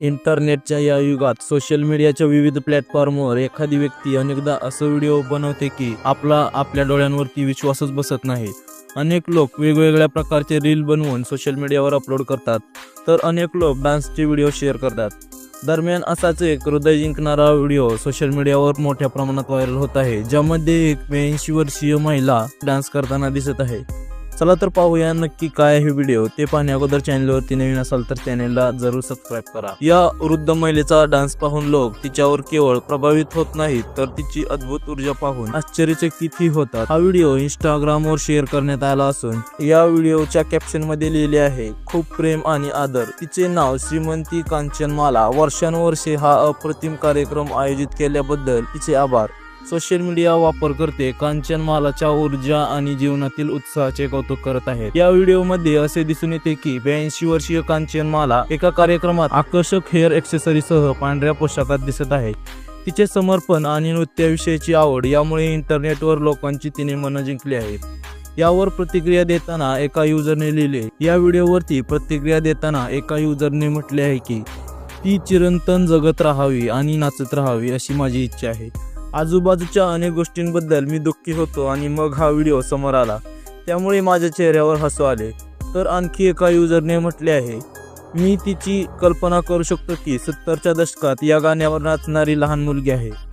इंटरनेटच्या या युगात सोशल मीडियाच्या विविध प्लॅटफॉर्मवर एखादी व्यक्ती अनेकदा असं व्हिडिओ बनवते की आपला आपल्या डोळ्यांवरती विश्वासच बसत नाही. अनेक लोक वेगवेगळ्या प्रकारचे रील बनवून सोशल मीडियावर अपलोड करतात तर अनेक लोक डान्सचे व्हिडिओ शेअर करतात. दरम्यान असाच एक हृदय जिंकणारा व्हिडिओ सोशल मीडियावर मोठ्या प्रमाणात व्हायरल होत आहे ज्यामध्ये एक ब्याऐंशी वर्षीय महिला डान्स करताना दिसत आहे. चला तर पाहूया नक्की काय आहे व्हिडिओ ते पाहण्या अगोदर चॅनलवरती नवीन असाल तर चॅनेलला जरूर सबस्क्राईब करा. या वृद्ध महिलेचा डान्स पाहून लोक तिच्यावर केवळ प्रभावित होत नाहीत तर तिची अद्भुत ऊर्जा पाहून आश्चर्यचकितही होतात. हा व्हिडिओ इंस्टाग्राम वर शेअर करण्यात आला असून या व्हिडिओच्या कॅप्शनमध्ये लिहिले आहे खूप प्रेम आणि आदर. तिचे नाव श्रीमंती कांचनमाला. वर्षानुवर्षे हा अप्रतिम कार्यक्रम आयोजित केल्याबद्दल तिचे आभार. सोशल मीडिया वापरकर्ते कांचनमालाच्या ऊर्जा आणि जीवनातील उत्साहाचे कौतुक करत आहेत. या व्हिडिओमध्ये असे दिसून येते की ब्याऐंशी वर्षीय कांचन माला एका कार्यक्रमात आकर्षक हेअर एक्सेसरीसह पांढऱ्या पोशाखात दिसत आहे. तिचे समर्पण आणि नृत्याविषयीची आवड यामुळे इंटरनेटवर लोकांची तिने मनं जिंकली आहेत. यावर प्रतिक्रिया देताना एका युजरने लिहिले या व्हिडिओवरती प्रतिक्रिया देताना एका युजरने म्हटले आहे की ती चिरंतन जगत राहावी आणि नाचत राहावी अशी माझी इच्छा आहे. आजूबाजूच्या अनेक गोष्टींबद्दल मी दुःखी होतो आणि मग हा व्हिडिओ समोर आला. त्यामुळे माझ्या चेहऱ्यावर हसू आले. तर आणखी एका युजरने म्हटले आहे मी तिची कल्पना करू शकतो की सत्तरच्या दशकात या गाण्यावर नाचणारी लहान मुलगी आहे.